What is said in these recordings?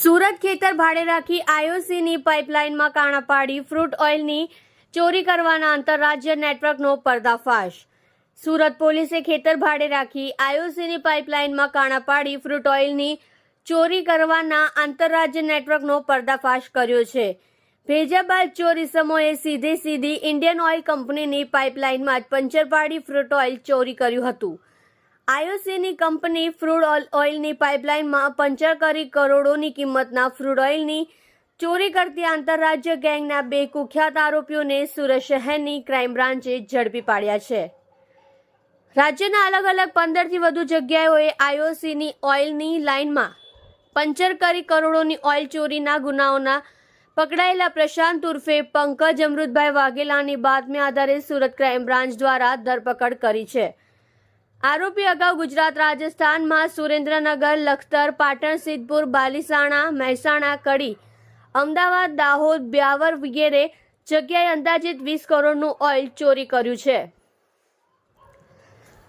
સુરત ખેતર ભાડે રાખી આઈઓસીની પાઇપલાઇનમાં કાણા પાડી ફ્રૂટ ઓઇલની ચોરી કરવાના આંતરરાજ્ય નેટવર્કનો પર્દાફાશ. સુરત પોલીસે ખેતર ભાડે રાખી આઈઓસીની પાઇપલાઇનમાં કાણા પાડી ફ્રૂટ ઓઇલની ચોરી કરવાના આંતરરાજ્ય નેટવર્કનો પર્દાફાશ કર્યો છે. ભેજા બાદ ચોરી સમયે સીધે સીધી ઇન્ડિયન ઓઇલ કંપનીની પાઇપલાઇનમાં જ પંચર પાડી ફ્રૂટ ઓઇલ ચોરી કર્યું હતું. આઈઓસીની કંપની ફ્રૂડ ઓઇલ- ઓઇલની પાઇપલાઇનમાં પંચર કરી કરોડોની કિંમતના ફ્રૂડ ઓઇલની ચોરી કરતી આંતરરાજ્ય ગેંગના બે કુખ્યાત આરોપીઓને સુરત શહેરની ક્રાઇમ બ્રાન્ચે ઝડપી પાડ્યા છે. રાજ્યના અલગ અલગ પંદરથી વધુ જગ્યાઓએ આઈઓસીની ઓઇલની લાઇનમાં પંચર કરી કરોડોની ઓઇલ ચોરીના ગુનાઓના પકડાયેલા પ્રશાંત ઉર્ફે પંકજ અમૃતભાઈ વાઘેલાની બાતમી આધારે સુરત ક્રાઇમ બ્રાન્ચ દ્વારા ધરપકડ કરી છે. આરોપી અગાઉ ગુજરાત રાજસ્થાનમાં સુરેન્દ્રનગર, લખતર, પાટણ, સિદ્ધપુર, બાલીસાણા, મહેસાણા, કડી, અમદાવાદ, દાહોદ, બ્યાવર વગેરે જગ્યાએ અંદાજિત વીસ કરોડનું ઓઇલ ચોરી કર્યું છે.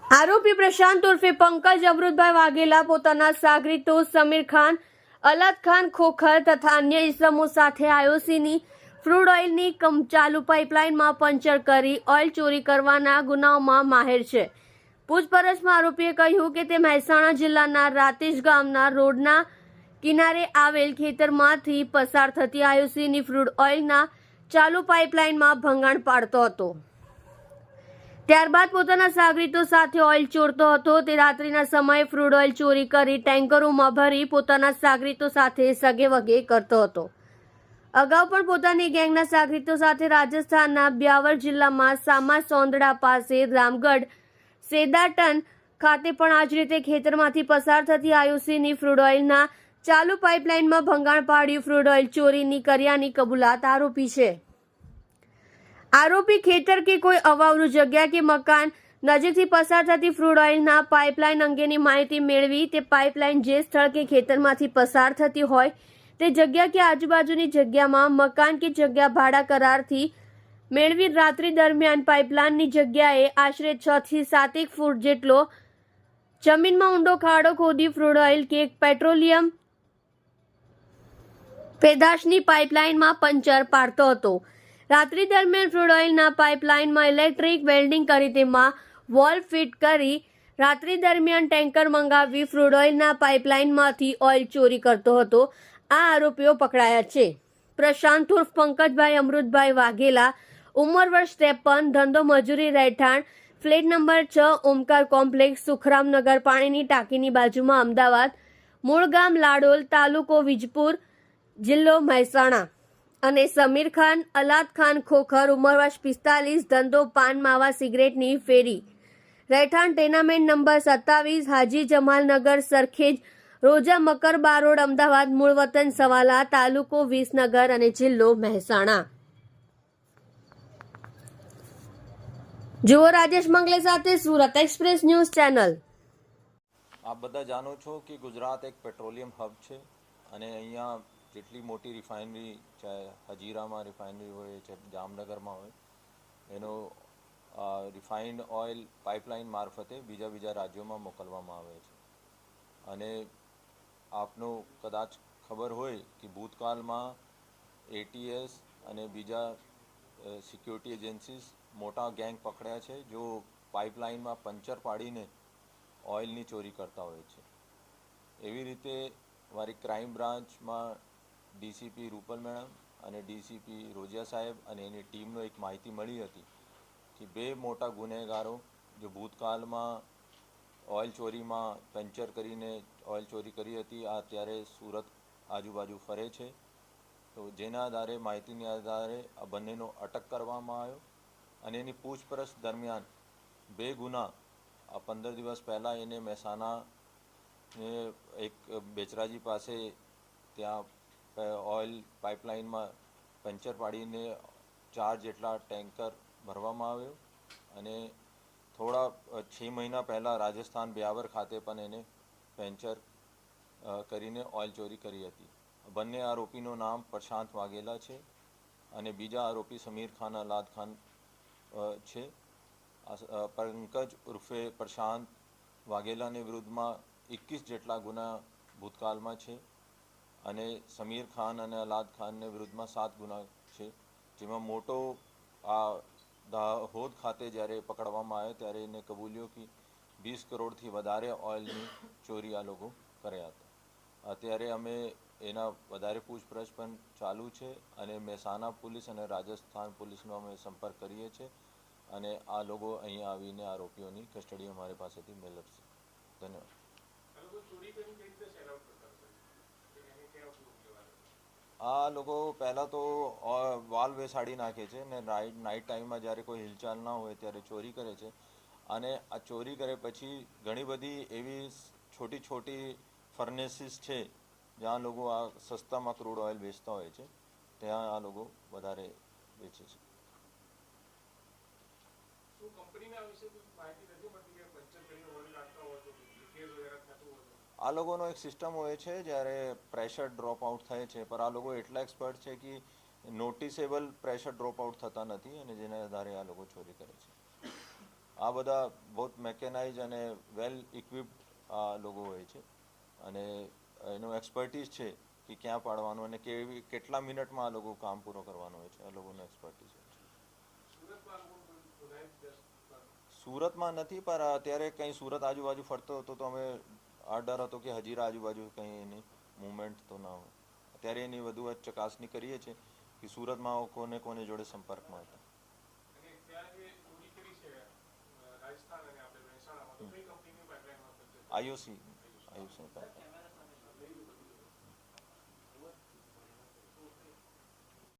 આરોપી પ્રશાંત ઉર્ફે પંકજ અમૃતભાઈ વાઘેલા, પોતાના સાગરીતો સમીર ખાન, અલદ ખાન ખોખર તથા અન્ય ઇસમો સાથે આયોસીની ફ્રૂડ ઓઇલની ચાલુ પાઇપલાઇનમાં પંચર કરી ઓઇલ ચોરી કરવાના ગુનાઓમાં માહેર છે. પૂછપરછમાં આરોપીએ કહ્યું કે તે મહેસાણા જિલ્લાના રાતેશ ગામના રોડના કિનારે આવેલ ખેતરમાંથી પસાર થતી આયુસીની ફ્રૂડ ઓઇલના ચાલુ પાઇપલાઇનમાં ભંગાણ પાડતો હતો. ત્યારબાદ પોતાના સાગરીતો સાથે ઓઇલ ચોરતો હતો. તે રાત્રિના સમયે ફ્રૂડ ઓઇલ ચોરી કરી ટેન્કરોમાં ભરી પોતાના સાગરીતો સાથે સગે વગે કરતો હતો. અગાઉ પણ પોતાની ગેંગના સાગરીતો સાથે રાજસ્થાનના બ્યાવર જિલ્લામાં સામા સોંદડા પાસે રામગઢ સેદાટન ખાતે પણ આ જ રીતે ખેતરમાંથી પસાર થતી આયુસીની ફ્રૂડ ઓઇલના ચાલુ પાઇપલાઇનમાં ભંગાણ પાડ્યું ફ્રૂડ ઓઇલ ચોરીની કર્યાની કબૂલાત આરોપી છે. આરોપી ખેતર કે કોઈ અવાવરું જગ્યા કે મકાન નજીકથી પસાર થતી ફ્રૂડ ઓઇલના પાઇપલાઇન અંગેની માહિતી મેળવી તે પાઇપલાઇન જે સ્થળ કે ખેતરમાંથી પસાર થતી હોય તે જગ્યા કે આજુબાજુની જગ્યામાં મકાન કે જગ્યા ભાડા કરારથી મેળવી રાત્રિ દરમિયાન પાઇપલાઇનની જગ્યાએ આશરે છ થી સાતેક ફૂટ જેટલો જમીનમાં ઊંડો ખાડો ખોદી ફ્રૂડ ઓઇલ કે પેટ્રોલિયમ પેદાશની પાઇપલાઇનમાં પંચર પાડતો હતો. રાત્રિ દરમિયાન ફ્રૂડ ઓઇલના પાઇપલાઇનમાં ઇલેક્ટ્રિક વેલ્ડિંગ કરી તેમાં વોલ ફિટ કરી રાત્રિ દરમિયાન ટેન્કર મંગાવી ફ્રૂડ ઓઇલના પાઇપલાઇનમાંથી ઓઇલ ચોરી કરતો હતો. આ આરોપીઓ પકડાયા છે. પ્રશાંત ઉર્ફ પંકજભાઈ, અમૃતભાઈ વાઘેલા ઉંમર વર્ષ ત્રેપન, ધંધો મજૂરી રહેઠાણ, ફ્લેટ નંબર છ, ઓમકાર કોમ્પ્લેક્સ, સુખરામનગર, પાણીની ટાંકીની બાજુમાં અમદાવાદ, મૂળ ગામ લાડોલ, તાલુકો વિજપુર, જિલ્લો મહેસાણા અને સમીર ખાન, અલાદ ખાન ખોખર, ઉંમર વર્ષ પિસ્તાલીસ, ધંધો પાન, માવા, સિગરેટની ફેરી. રહેઠાણ ટેનામેન્ટ નંબર સત્તાવીસ, હાજી જમાલનગર, સરખેજ, રોજા મકર બારોડ, અમદાવાદ, મૂળ વતન સવાલા, તાલુકો વિસનગર અને જિલ્લો મહેસાણા. જુઓ રાજેશ મંગલે સાથે સુરત એક્સપ્રેસ ન્યૂઝ ચેનલ. આપ બધા જાણો છો કે ગુજરાત એક પેટ્રોલિયમ હબ છે અને અહીંયા જેટલી મોટી રિફાઇનરી ચાહે હજીરામાં રિફાઇનરી હોય છે જામનગરમાં હોય, એનો રિફાઇન્ડ ઓઇલ પાઇપલાઇન મારફતે બીજા બીજા રાજ્યોમાં મોકલવામાં આવે છે. અને આપનો કદાચ ખબર હોય કે ભૂતકાળમાં એટીએસ અને બીજા સિક્યુરિટી એજન્સીસ મોટા ગેંગ પકડ્યા છે, જો પાઇપલાઇનમાં પંચર પાડીને ઓઇલની ચોરી કરતા હોય છે. એવી રીતે મારી ક્રાઇમ બ્રાન્ચમાં ડીસીપી રૂપલ મેડમ અને ડીસીપી રોજિયા સાહેબ અને એની ટીમનો એક માહિતી મળી હતી કે બે મોટા ગુનેગારો જે ભૂતકાળમાં ઓઇલ ચોરીમાં પંચર કરીને ઓઇલ ચોરી કરી હતી, આ અત્યારે સુરત આજુબાજુ ફરે છે. તો જેના આધારે, માહિતીના આધારે આ બંનેનો અટક કરવામાં આવ્યો. અને એની પૂછપરછ દરમિયાન બે ગુના, આ પંદર દિવસ પહેલાં એને મહેસાણા એક બેચરાજી પાસે ત્યાં ઓઇલ પાઇપલાઇનમાં પંચર પાડીને ચાર જેટલા ટેન્કર ભરવામાં આવ્યો અને થોડા છ મહિના પહેલાં રાજસ્થાન બ્યાવર ખાતે પણ એને પેન્ચર કરીને ઓઇલ ચોરી કરી હતી. બંને આરોપીનું નામ પ્રશાંત વાઘેલા છે અને બીજા આરોપી સમીર ખાન, અલાદ ખાન છે. પંકજ ઉર્ફે પ્રશાંત વાઘેલાની વિરુદ્ધમાં એકવીસ જેટલા ગુના ભૂતકાળમાં છે અને સમીર ખાન અને અલાદ ખાનને વિરુદ્ધમાં સાત ગુના છે. જેમાં મોટો આ દાહોદ ખાતે જ્યારે પકડવામાં આવ્યો ત્યારે એને કબૂલ્યો કે વીસ કરોડથી વધારે ઓઇલની ચોરી આ લોકો કર્યા હતા. અત્યારે અમે એના વધારે પૂછપરછ પણ ચાલુ છે અને મહેસાણા પોલીસ અને રાજસ્થાન પોલીસનો અમે સંપર્ક કરીએ છીએ અને આ લોકો અહીંયા આવીને આરોપીઓની કસ્ટડી અમારી પાસેથી મેળવશે ધન્યવાદ. આ લોકો પહેલાં તો વાલ બેસાડી નાખે છે ને નાઇટ નાઇટ ટાઈમમાં જ્યારે કોઈ હિલચાલ ના હોય ત્યારે ચોરી કરે છે અને આ ચોરી કરે પછી ઘણી બધી એવી છોટી છોટી ફર્નેસીસ છે જ્યાં લોકો આ સસ્તામાં ક્રૂડ ઓઇલ વેચતા હોય છે ત્યાં આ લોકો વધારે વેચે છે. આ લોકોનો એક સિસ્ટમ હોય છે જ્યારે પ્રેશર ડ્રોપ આઉટ થાય છે પણ આ લોકો એટલા એક્સપર્ટ છે કે નોટિસેબલ પ્રેશર ડ્રોપ આઉટ થતા નથી અને જેના આધારે આ લોકો ચોરી કરે છે. આ બધા બહુ મેકેનાઇઝ અને વેલ ઇક્વિપ્ડ આ લોકો હોય છે. અને એનો એક્સપર્ટીઝ છે કે ક્યાં પાડવાનું અને કેવી કેટલા મિનિટમાં આ લોકો કામ પૂરો કરવાનું હોય છે આ લોકોનું એક્સપર્ટીઝ છે. સુરતમાં નથી પણ અત્યારે કંઈ સુરત આજુબાજુ ફરતો હતો તો અમે આ ડર હતો કે હજીરા આજુબાજુ કંઈ એની મુવમેન્ટ તો ના હોય. અત્યારે એની વધુ ચકાસણી કરીએ છીએ કે સુરતમાં કોને કોને જોડે સંપર્કમાં હતા. IOC IOC.